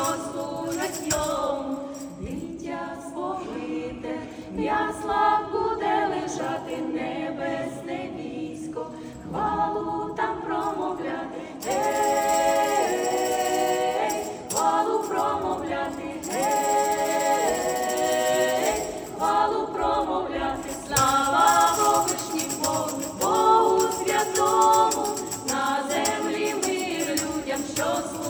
що служать йому, дитя буде лежати небесне військо, хвалу там промовляти, хвалу промовляти, хвалу промовляти, слава Богишній Богу, Богу святому, на землі мир людям, що служить.